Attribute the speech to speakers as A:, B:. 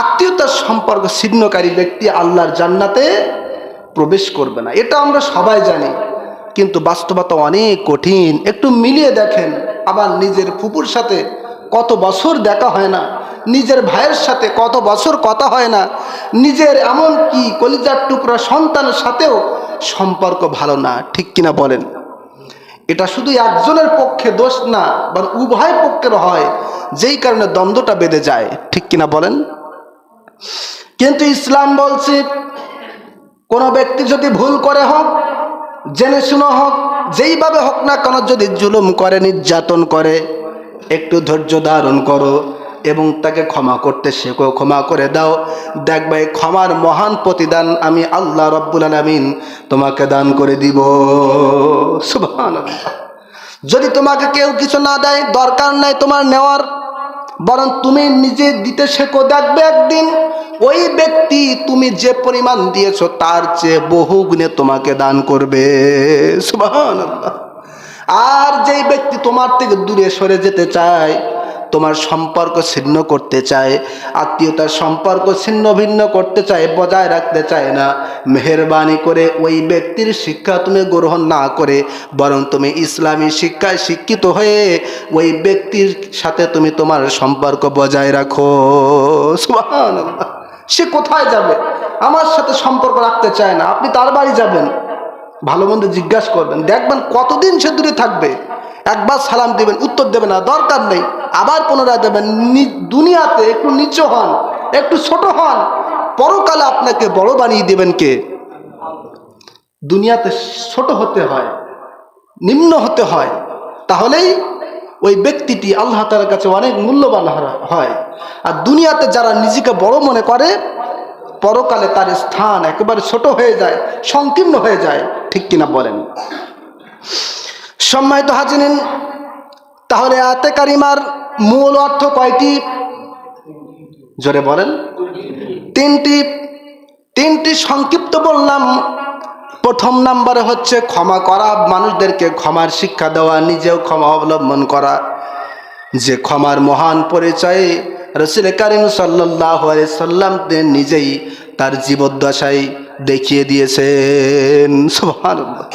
A: আত্মীয়তার সম্পর্ক ছিন্নকারী ব্যক্তি আল্লাহর জান্নাতে প্রবেশ করবে না। এটা আমরা সবাই জানি। কিন্তু বাস্তবতা অনেক কঠিন। একটু মিলিয়ে দেখেন, আবার নিজের ফুপুর সাথে কত বছর দেখা হয় না, নিজের ভাইয়ের সাথে কত বছর কথা হয় না, নিজের এমন কি কলিজার টুকরা সন্তানের সাথেও সম্পর্ক ভালো না, ঠিক কিনা বলেন? এটা শুধু একজনের পক্ষে দোষ না বা উভয় পক্ষের হয়, যেই কারণে দ্বন্দ্বটা বেঁধে যায়, ঠিক কিনা বলেন? কিন্তু ইসলাম বলছে, কোনো ব্যক্তি যদি ভুল করে হোক, জেনে শুনো হোক, যেইভাবে হোক না কেন যদি জুলুম করে, নির্যাতন করে, একটু ধৈর্য ধারণ করো এবং তাকে ক্ষমা করতে শেখো, ক্ষমা করে দাও। দেখবে ক্ষমার মহান প্রতিদান আমি আল্লাহ রব্বুল আলমিন তোমাকে দান করে দিব। সুবহানাল্লাহ। যদি তোমাকে কেউ কিছু না দেয়, দরকার নাই তোমার নেওয়ার। বরং তুমি নিজে দিতে শেখো দেখবে একদিন, ওই ব্যক্তি তুমি যে পরিমাণ দিয়েছ তার চেয়ে বহু গুণে তোমাকে দান করবে। আর যেই ব্যক্তি তোমার থেকে দূরে সরে যেতে চায় তোমার সম্পর্ক ছিন্ন করতে চায়, আত্মীয়তার সম্পর্ক ছিন্ন ভিন্ন করতে চায়, বজায় রাখতে চায় না। মেহরবানি করে ওই ব্যক্তির শিক্ষা তুমি গ্রহণ না করে, বরং তুমি ইসলামী শিক্ষায় শিক্ষিত হয়ে ওই ব্যক্তির সাথে তুমি তোমার সম্পর্ক বজায় রাখো। সে কোথায় যাবে? আমার সাথে সম্পর্ক রাখতে চায় না। আপনি তার বাড়ি যাবেন। ভালো মন্দ জিজ্ঞাসা করবেন। দেখবেন কতদিন সে দূরে থাকবে। একবার সালাম দেবেন, উত্তর দেবে না দরকার নেই। আবার পুনরায় দেবেন দুনিয়াতে একটু নিচু হন, একটু ছোট হন। পরকালে আপনাকে বড় বানিয়ে দেবেন কে? দুনিয়াতে ছোট হতে হয়, নিম্ন হতে হয়। তাহলেই ওই ব্যক্তিটি আল্লাহ তালার কাছে অনেক মূল্যবান হয়। আর দুনিয়াতে যারা নিজেকে বড় মনে করে পরকালে তার স্থান একেবারে ছোট হয়ে যায়, সংকীর্ণ হয়ে যায়, ঠিক কিনা বলেন? সম্মানিত হাজিনিন তাহলে আতে কারিমার মূল অর্থ কয়টি? জোরে বলেন। তিনটি তিনটি সংক্ষিপ্ত বললাম। প্রথম নাম্বারে হচ্ছে ক্ষমা করা, মানুষদেরকে ক্ষমার শিক্ষা দেওয়া, নিজেও ক্ষমা অবলম্বন করা। যে ক্ষমার মহান পরিচয়ে রসুল করিম সাল্লাহ সাল্লাম নিজেই তার জীবদ্দশায় দেখিয়ে দিয়েছেন। সুবহানাল্লাহ।